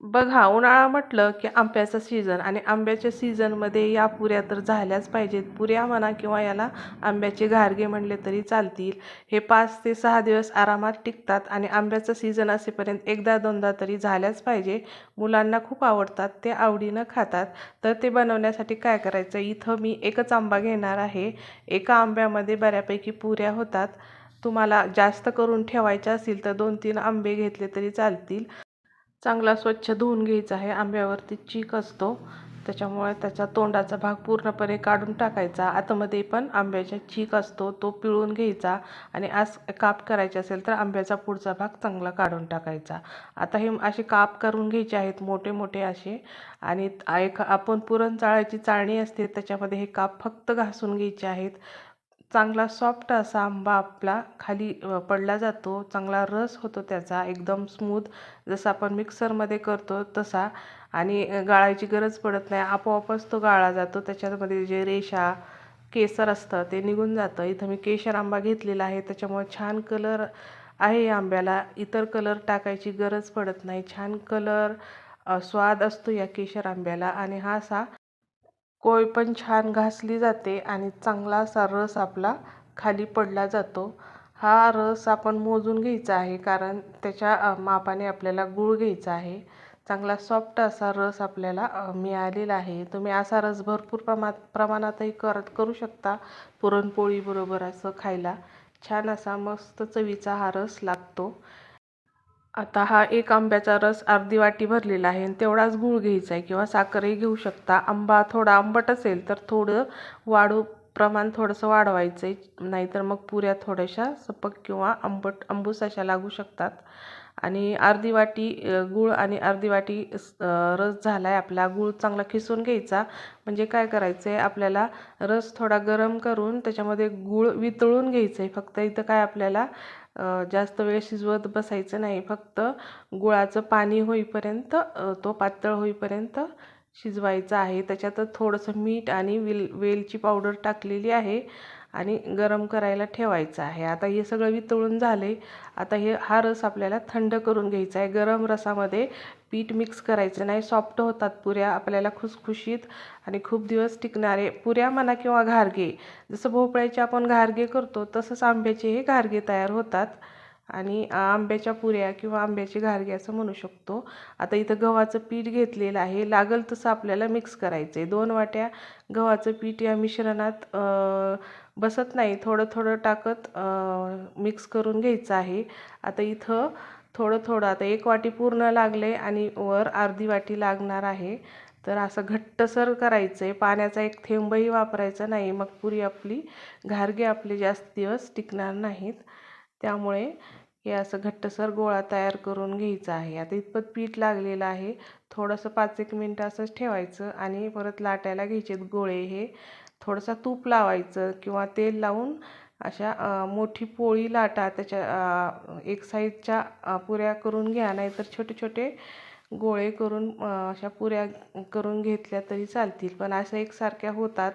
बघा उन्हाळा म्हटलं की आंब्याचा सीझन आणि आंब्याच्या सीझनमध्ये या पुऱ्या तर झाल्याच पाहिजेत. पुऱ्या म्हणा किंवा याला आंब्याचे घारगे म्हणले तरी चालतील. हे पाच ते सहा दिवस आरामात टिकतात आणि आंब्याचं सीझन असेपर्यंत एकदा दोनदा तरी झाल्याच पाहिजे. मुलांना खूप आवडतात ते आवडीनं खातात. तर ते बनवण्यासाठी काय करायचं? इथं मी एकच आंबा घेणार आहे. एका आंब्यामध्ये बऱ्यापैकी पुऱ्या होतात. तुम्हाला जास्त करून ठेवायच्या असतील तर दोन तीन आंबे घेतले तरी चालतील. चांगला स्वच्छ धुवून घ्यायचा आहे. आंब्यावरती चीक असतो. त्याच्यामुळे त्याचा तोंडाचा भाग पूर्णपणे काढून टाकायचा. आतमध्ये पण आंब्याचा चीक असतो. तो पिळून घ्यायचा आणि आज काप करायचे असेल तर आंब्याचा पुढचा भाग चांगला काढून टाकायचा. आता हे असे काप करून घ्यायचे आहेत मोठे मोठे असे. आणि एक आपण पुरण चाळायची चाळणी असते त्याच्यामध्ये हे काप फक्त घासून घ्यायचे आहेत. चांगला सॉफ्ट असा आंबा आपला खाली पडला जातो. चांगला रस होतो त्याचा एकदम स्मूथ जसं आपण मिक्सरमध्ये करतो तसा. आणि गाळायची गरज पडत नाही. आपोआपच तो गाळा जातो. त्याच्यामध्ये जे रेषा केसर असतं ते निघून जातं. इथं मी केशर आंबा घेतलेला आहे. त्याच्यामुळे छान कलर आहे या आंब्याला. इतर कलर टाकायची गरज पडत नाही. छान कलर स्वाद असतो या केशर आंब्याला. आणि हा असा कोय पण छान घासली जाते आणि चांगला असा रस आपला खाली पडला जातो. हा रस आपण मोजून घ्यायचा आहे कारण त्याच्या मापाने आपल्याला गूळ घ्यायचा आहे. चांगला सॉफ्ट असा रस आपल्याला मिळालेला आहे. तुम्ही असा रस भरपूर प्रमा प्रमाणातही कर करू शकता पुरणपोळीबरोबर असं खायला. छान असा मस्त चवीचा हा रस लागतो. आता हा एक आंब्याचा रस अर्धी वाटी भरलेला आहे आणि तेवढाच गूळ घ्यायचा आहे किंवा साखरही घेऊ शकता. आंबा थोडा आंबट असेल तर थोडं वाढू प्रमाण थोडंसं वाढवायचं आहे नाहीतर मग पुऱ्या थोड्याशा सपक किंवा आंबट आंबूस अशा लागू शकतात. आणि अर्धी वाटी गूळ आणि अर्धी वाटी रस झाला आहे आपला गूळ चांगला खिसून घ्यायचा. म्हणजे काय करायचं आहे आपल्याला रस थोडा गरम करून त्याच्यामध्ये गूळ वितळून घ्यायचं आहे फक्त इथं काय आपल्याला जास्त वेळ शिजवत बसायचं नाही. फक्त गुळाचं पाणी होईपर्यंत तो पातळ होईपर्यंत शिजवायचा आहे. त्याच्यात थोडंसं मीठ आणि वेल वेलची पावडर टाकलेली आहे. आणि गरम करायला ठेवायचं आहे. आता हे सगळं वितळून झाले आता हे हा रस आपल्याला थंड करून घ्यायचा आहे. गरम रसामध्ये पीठ मिक्स करायचं नाही. सॉफ्ट होतात पुऱ्या आपल्याला खुसखुशीत आणि खूप दिवस टिकणारे. पुऱ्या म्हणा किंवा घारगे जसं भोपळ्याचे आपण घारगे करतो तसंच आंब्याचे हे घारगे तयार होतात. आणि आंब्याच्या पुऱ्या किंवा आंब्याची घारगे असं म्हणू शकतो. आता इथं गव्हाचं पीठ घेतलेलं आहे. लागल तसं आपल्याला मिक्स करायचं आहे दोन वाट्या गव्हाचं पीठ या मिश्रणात बसत नाही. थोडं थोडं टाकत मिक्स करून घ्यायचं आहे. आता इथं थोडं थोडं आता एक वाटी पूर्ण लागले आणि वर अर्धी वाटी लागणार आहे. तर असं घट्टसर करायचं आहे पाण्याचा एक थेंबही वापरायचा नाही. मग पुरी आपली घारगे आपले जास्त दिवस टिकणार नाहीत. त्यामुळे हे असं घट्टसर गोळा तयार करून घ्यायचा आहे. आता इतपत पीठ लागलेलं आहे. थोडंसं पाच एक मिनटं असंच ठेवायचं आणि परत लाटायला घ्यायचे गोळे. हे थोडंसं तूप लावायचं किंवा तेल लावून अशा मोठी पोळी लाटा त्याच्या एक साईजच्या पुऱ्या करून घ्या. नाहीतर छोटे छोटे गोळे करून अशा पुऱ्या करून घेतल्या तरी चालतील. पण असं एकसारख्या होतात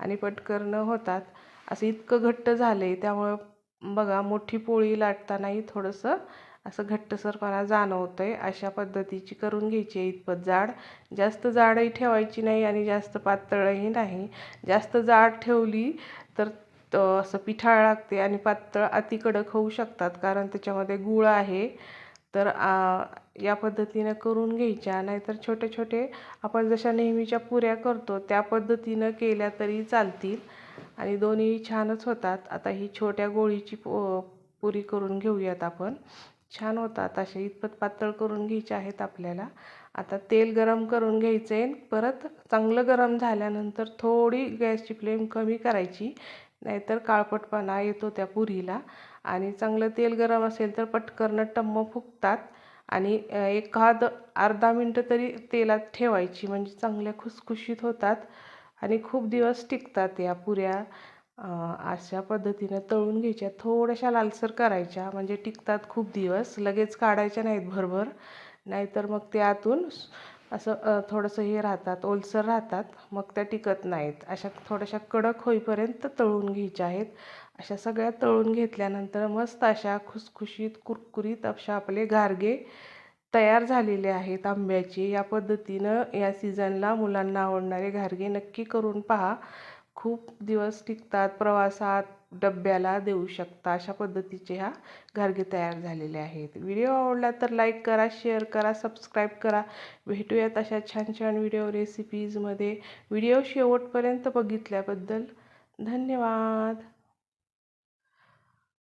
आणि पटकन होतात. असं इतकं घट्ट झालं आहे त्यामुळं बघा मोठी पोळी लाटतानाही थोडंसं असं घट्टसरपणा जाणवतं आहे अशा पद्धतीची करून घ्यायची आहे इतपत जाड. जास्त जाडही ठेवायची नाही आणि जास्त पातळही नाही. जास्त जाड ठेवली तर असं पिठाळ लागते आणि पातळ अति कडक होऊ शकतात कारण त्याच्यामध्ये गूळ आहे. तर या पद्धतीनं करून घ्यायच्या. नाहीतर छोटे छोटे आपण जशा नेहमीच्या पुऱ्या करतो त्या पद्धतीनं केल्या तरी चालतील. आणि दोन्ही छानच होतात. आता ही छोट्या गोळीची पो पुरी करून घेऊयात आपण. छान होतात असे इतपत पातळ करून घ्यायचे आहेत आपल्याला. आता तेल गरम करून घ्यायचं आहे परत चांगलं गरम झाल्यानंतर थोडी गॅसची फ्लेम कमी करायची. नाहीतर काळपटपणा येतो त्या पुरीला. आणि चांगलं तेल गरम असेल तर पटकन टम्म फुगतात आणि एखाद अर्धा मिनटं तरी तेलात ठेवायची. म्हणजे चांगल्या खुसखुशीत होतात. आणि खूप दिवस टिकतात या पुऱ्या. अशा पद्धतीनं तळून घ्यायच्या. थोड्याशा लालसर करायच्या. म्हणजे टिकतात खूप दिवस. लगेच काढायच्या नाहीत भरभर. नाहीतर मग ते आतून असं थोडंसं हे राहतात. ओलसर राहतात. मग त्या टिकत नाहीत. अशा थोड्याशा कडक होईपर्यंत तळून घ्यायच्या आहेत. अशा सगळ्या तळून घेतल्यानंतर मस्त अशा खुसखुशीत कुरकुरीत अशा आपले गारगे तयार झालेले आहेत आंब्याचे. या पद्धतीनं या सीझनला मुलांना आवडणारे घारगे नक्की करून पहा. खूप दिवस टिकतात प्रवासात डब्याला देऊ शकता. अशा पद्धतीचे ह्या घारगे तयार झालेले आहेत. व्हिडिओ आवडला तर लाईक करा शेअर करा सबस्क्राईब करा. भेटूयात अशा छान छान व्हिडिओ रेसिपीजमध्ये. व्हिडिओ शेवटपर्यंत बघितल्याबद्दल धन्यवाद.